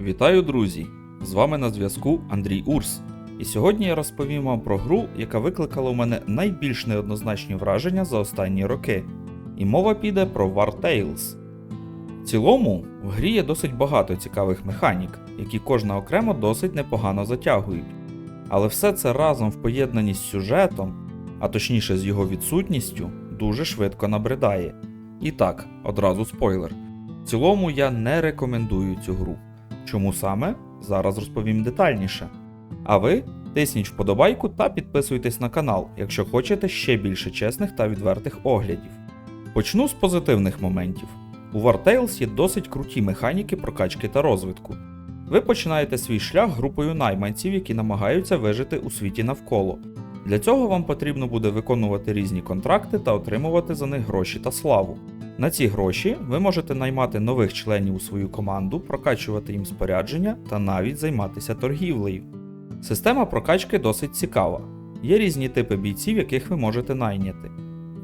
Вітаю, друзі! З вами на зв'язку Андрій Урс. І сьогодні я розповім вам про гру, яка викликала у мене найбільш неоднозначні враження за останні роки. І мова піде про War Tales. В цілому, в грі є досить багато цікавих механік, які кожна окремо досить непогано затягують. Але все це разом в поєднанні з сюжетом, а точніше з його відсутністю, дуже швидко набридає. І так, одразу спойлер. В цілому я не рекомендую цю гру. Чому саме? Зараз розповім детальніше. А ви тисніть вподобайку та підписуйтесь на канал, якщо хочете ще більше чесних та відвертих оглядів. Почну з позитивних моментів. У War Tales є досить круті механіки прокачки та розвитку. Ви починаєте свій шлях групою найманців, які намагаються вижити у світі навколо. Для цього вам потрібно буде виконувати різні контракти та отримувати за них гроші та славу. На ці гроші ви можете наймати нових членів у свою команду, прокачувати їм спорядження та навіть займатися торгівлею. Система прокачки досить цікава. Є різні типи бійців, яких ви можете найняти.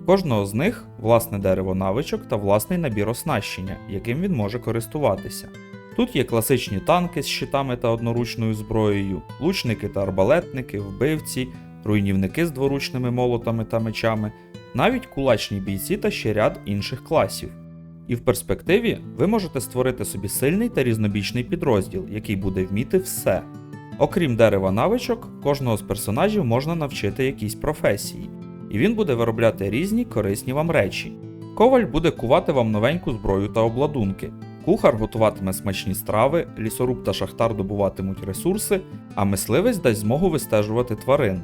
Кожного з них власне дерево навичок та власний набір оснащення, яким він може користуватися. Тут є класичні танки з щитами та одноручною зброєю, лучники та арбалетники, вбивці, руйнівники з дворучними молотами та мечами, навіть кулачні бійці та ще ряд інших класів. І в перспективі ви можете створити собі сильний та різнобічний підрозділ, який буде вміти все. Окрім дерева навичок, кожного з персонажів можна навчити якійсь професії, і він буде виробляти різні корисні вам речі. Коваль буде кувати вам новеньку зброю та обладунки. Кухар готуватиме смачні страви, лісоруб та шахтар добуватимуть ресурси, а мисливець дасть змогу вистежувати тварин.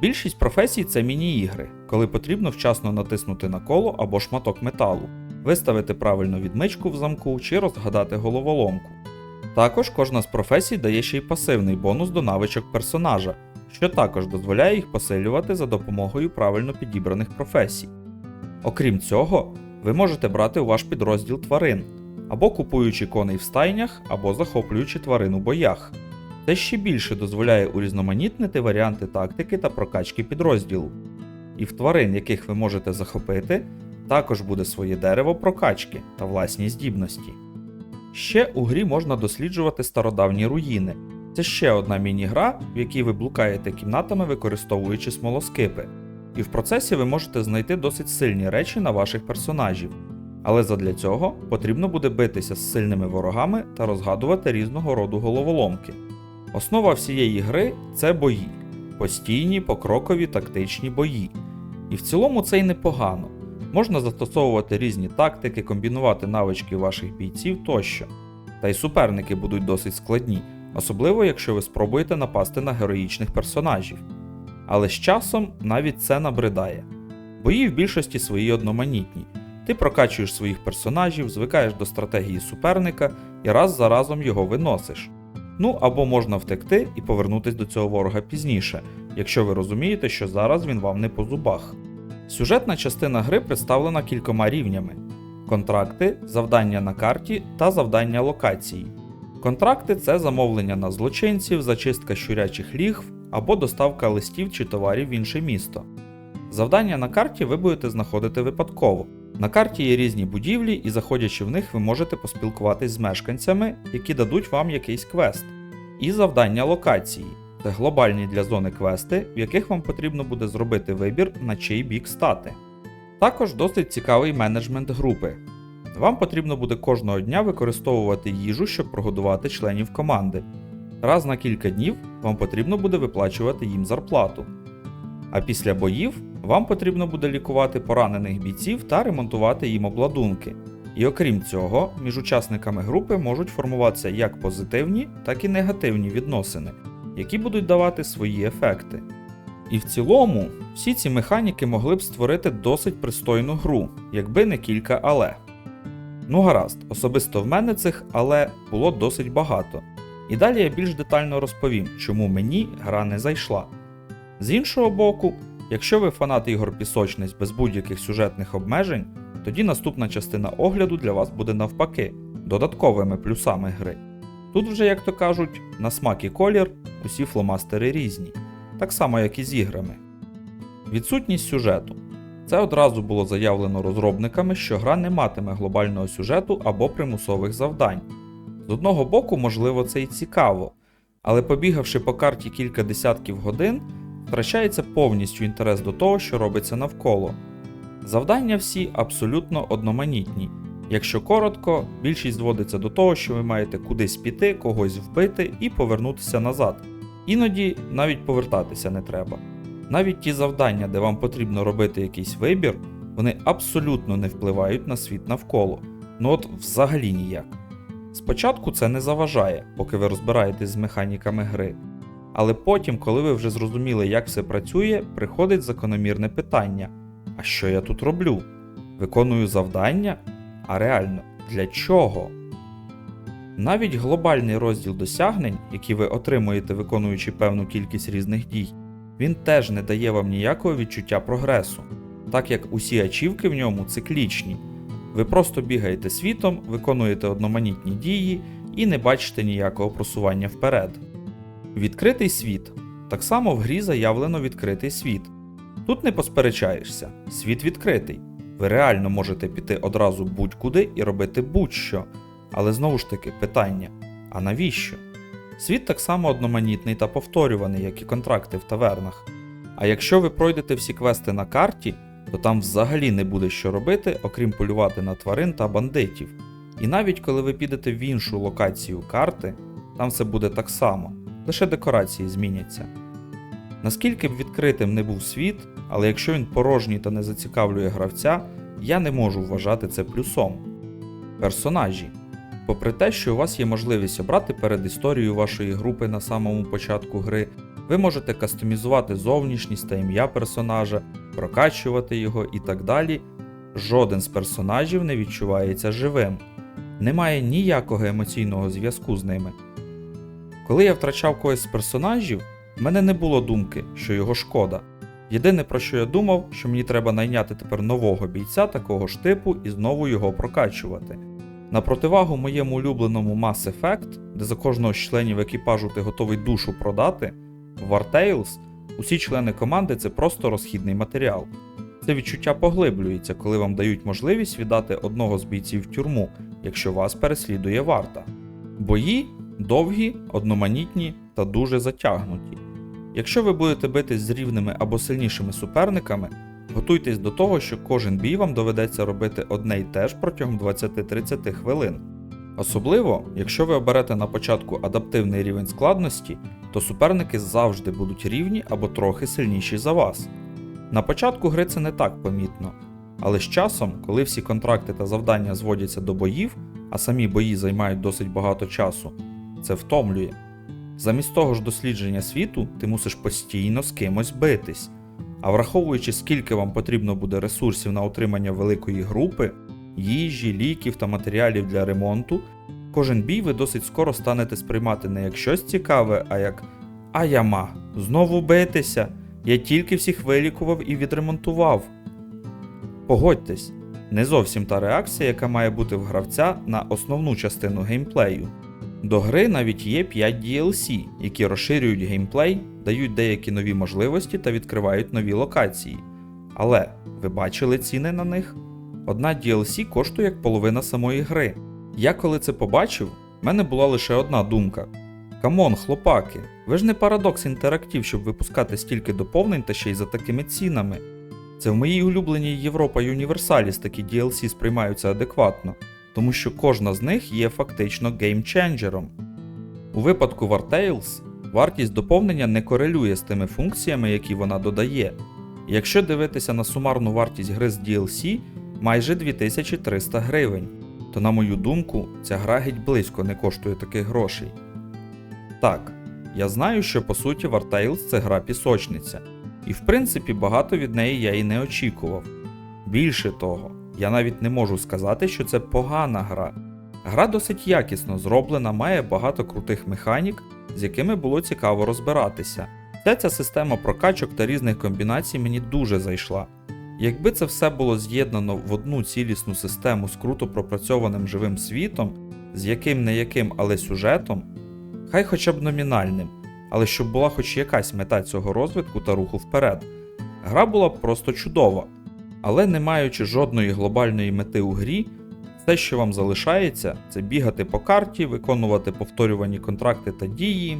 Більшість професій це міні-ігри, коли потрібно вчасно натиснути на коло або шматок металу, виставити правильну відмичку в замку чи розгадати головоломку. Також кожна з професій дає ще й пасивний бонус до навичок персонажа, що також дозволяє їх посилювати за допомогою правильно підібраних професій. Окрім цього, ви можете брати у ваш підрозділ тварин, або купуючи коней в стайнях, або захоплюючи тварин у боях. Це ще більше дозволяє урізноманітнити варіанти тактики та прокачки підрозділу. І в тварин, яких ви можете захопити, також буде своє дерево прокачки та власні здібності. Ще у грі можна досліджувати стародавні руїни. Це ще одна міні-гра, в якій ви блукаєте кімнатами, використовуючи смолоскипи. І в процесі ви можете знайти досить сильні речі на ваших персонажів. Але задля цього потрібно буде битися з сильними ворогами та розгадувати різного роду головоломки. Основа всієї гри це бої, постійні покрокові тактичні бої. І в цілому це й непогано. Можна застосовувати різні тактики, комбінувати навички ваших бійців тощо. Та й суперники будуть досить складні, особливо якщо ви спробуєте напасти на героїчних персонажів. Але з часом навіть це набридає. Бої в більшості свої одноманітні. Ти прокачуєш своїх персонажів, звикаєш до стратегії суперника і раз за разом його виносиш. Ну або можна втекти і повернутись до цього ворога пізніше, якщо ви розумієте, що зараз він вам не по зубах. Сюжетна частина гри представлена кількома рівнями: контракти, завдання на карті та завдання локації. Контракти це замовлення на злочинців, зачистка щурячих лігв або доставка листів чи товарів в інше місто. Завдання на карті ви будете знаходити випадково. На карті є різні будівлі, і заходячи в них, ви можете поспілкуватись з мешканцями, які дадуть вам якийсь квест. І завдання локації це глобальні для зони квести, в яких вам потрібно буде зробити вибір, на чий бік стати. Також досить цікавий менеджмент групи. Вам потрібно буде кожного дня використовувати їжу, щоб прогодувати членів команди. Раз на кілька днів вам потрібно буде виплачувати їм зарплату. А після боїв вам потрібно буде лікувати поранених бійців та ремонтувати їм обладунки. І окрім цього, між учасниками групи можуть формуватися як позитивні, так і негативні відносини, які будуть давати свої ефекти. І в цілому, всі ці механіки могли б створити досить пристойну гру, якби не кілька але. Ну гаразд, особисто в мене цих але було досить багато. І далі я більш детально розповім, чому мені гра не зайшла. З іншого боку, якщо ви фанат ігор пісочниць без будь-яких сюжетних обмежень, тоді наступна частина огляду для вас буде навпаки, додатковими плюсами гри. Тут вже, як то кажуть, на смак і колір усі фломастери різні, так само як і з іграми. Відсутність сюжету. Це одразу було заявлено розробниками, що гра не матиме глобального сюжету або примусових завдань. З одного боку, можливо, це і цікаво, але побігавши по карті кілька десятків годин, втрачається повністю інтерес до того, що робиться навколо. Завдання всі абсолютно одноманітні. Якщо коротко, більшість зводиться до того, що ви маєте кудись піти, когось вбити і повернутися назад. Іноді навіть повертатися не треба. Навіть ті завдання, де вам потрібно робити якийсь вибір, вони абсолютно не впливають на світ навколо. Ну от взагалі ніяк. Спочатку це не заважає, поки ви розбираєтесь з механіками гри. Але потім, коли ви вже зрозуміли, як все працює, приходить закономірне питання: а що я тут роблю? Виконую завдання? А реально, для чого? Навіть глобальний розділ досягнень, які ви отримуєте, виконуючи певну кількість різних дій, він теж не дає вам ніякого відчуття прогресу, так як усі ачівки в ньому циклічні. Ви просто бігаєте світом, виконуєте одноманітні дії і не бачите ніякого просування вперед. Відкритий світ. Так само в грі заявлено відкритий світ. Тут не посперечаєшся, світ відкритий. Ви реально можете піти одразу будь-куди і робити будь-що. Але знову ж таки питання: а навіщо? Світ так само одноманітний та повторюваний, як і контракти в тавернах. А якщо ви пройдете всі квести на карті, то там взагалі не буде що робити, окрім полювати на тварин та бандитів. І навіть коли ви підете в іншу локацію карти, там все буде так само, лише декорації зміняться. Наскільки б відкритим не був світ, але якщо він порожній та не зацікавлює гравця, я не можу вважати це плюсом. Персонажі. Попри те, що у вас є можливість обрати перед історією вашої групи на самому початку гри, ви можете кастомізувати зовнішність та ім'я персонажа, прокачувати його і так далі. Жоден з персонажів не відчувається живим, немає ніякого емоційного зв'язку з ними. Коли я втрачав когось з персонажів, в мене не було думки, що його шкода. Єдине про що я думав, що мені треба найняти тепер нового бійця такого ж типу і знову його прокачувати. На противагу моєму улюбленому Mass Effect, де за кожного з членів екіпажу ти готовий душу продати, в War Tales усі члени команди це просто розхідний матеріал. Це відчуття поглиблюється, коли вам дають можливість віддати одного з бійців в тюрму, якщо вас переслідує варта. Бої довгі, одноманітні та дуже затягнуті. Якщо ви будете битись з рівними або сильнішими суперниками, готуйтесь до того, що кожен бій вам доведеться робити одне й те ж протягом 20-30 хвилин. Особливо, якщо ви оберете на початку адаптивний рівень складності, то суперники завжди будуть рівні або трохи сильніші за вас. На початку гри це не так помітно, але з часом, коли всі контракти та завдання зводяться до боїв, а самі бої займають досить багато часу, це втомлює. Замість того ж дослідження світу, ти мусиш постійно з кимось битись. А враховуючи, скільки вам потрібно буде ресурсів на утримання великої групи, їжі, ліків та матеріалів для ремонту, кожен бій ви досить скоро станете сприймати не як щось цікаве, а як А яма, знову битися. Я тільки всіх вилікував і відремонтував. Погодьтесь, не зовсім та реакція, яка має бути в гравця на основну частину геймплею. До гри навіть є 5 DLC, які розширюють геймплей, дають деякі нові можливості та відкривають нові локації. Але ви бачили ціни на них? Одна DLC коштує як половина самої гри. Я коли це побачив, в мене була лише одна думка: Камон, хлопаки, ви ж не парадокс інтерактив, щоб випускати стільки доповнень та ще й за такими цінами. Це в моїй улюбленій Європа Юніверсаліс такі DLC сприймаються адекватно, тому що кожна з них є фактично геймченджером. У випадку War Tales вартість доповнення не корелює з тими функціями, які вона додає. Якщо дивитися на сумарну вартість гри з DLC майже 2300 гривень, то, на мою думку, ця гра геть близько не коштує таких грошей. Так, я знаю, що по суті War Tales це гра пісочниця, і в принципі багато від неї я і не очікував. Більше того, я навіть не можу сказати, що це погана гра. Гра досить якісно зроблена, має багато крутих механік, з якими було цікаво розбиратися. Вся ця система прокачок та різних комбінацій мені дуже зайшла. Якби це все було з'єднано в одну цілісну систему з круто пропрацьованим живим світом, з яким не яким, але сюжетом, хай хоча б номінальним, але щоб була хоч якась мета цього розвитку та руху вперед. Гра була просто чудова, але не маючи жодної глобальної мети у грі, Все, що вам залишається, це бігати по карті, виконувати повторювані контракти та дії.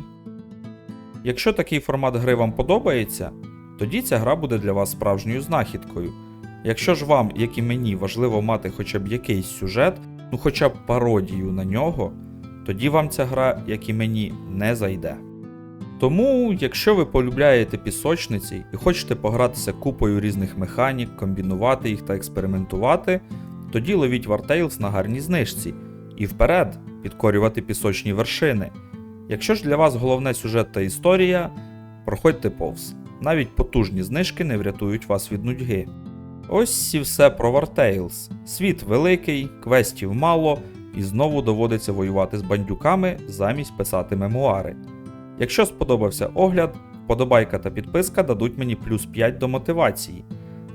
Якщо такий формат гри вам подобається, тоді ця гра буде для вас справжньою знахідкою. Якщо ж вам, як і мені, важливо мати хоча б якийсь сюжет, ну хоча б пародію на нього, тоді вам ця гра, як і мені, не зайде. Тому, якщо ви полюбляєте пісочниці і хочете погратися купою різних механік, комбінувати їх та експериментувати, тоді ловіть War на гарній знижці і вперед підкорювати пісочні вершини. Якщо ж для вас головне сюжет та історія, проходьте повз. Навіть потужні знижки не врятують вас від нудьги. Ось і все про War Світ великий, квестів мало, і знову доводиться воювати з бандюками замість писати мемуари. Якщо сподобався огляд, вподобайка та підписка дадуть мені плюс 5 до мотивації.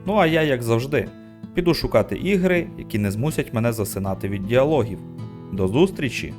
Ну а я, як завжди, піду шукати ігри, які не змусять мене засинати від діалогів. До зустрічі!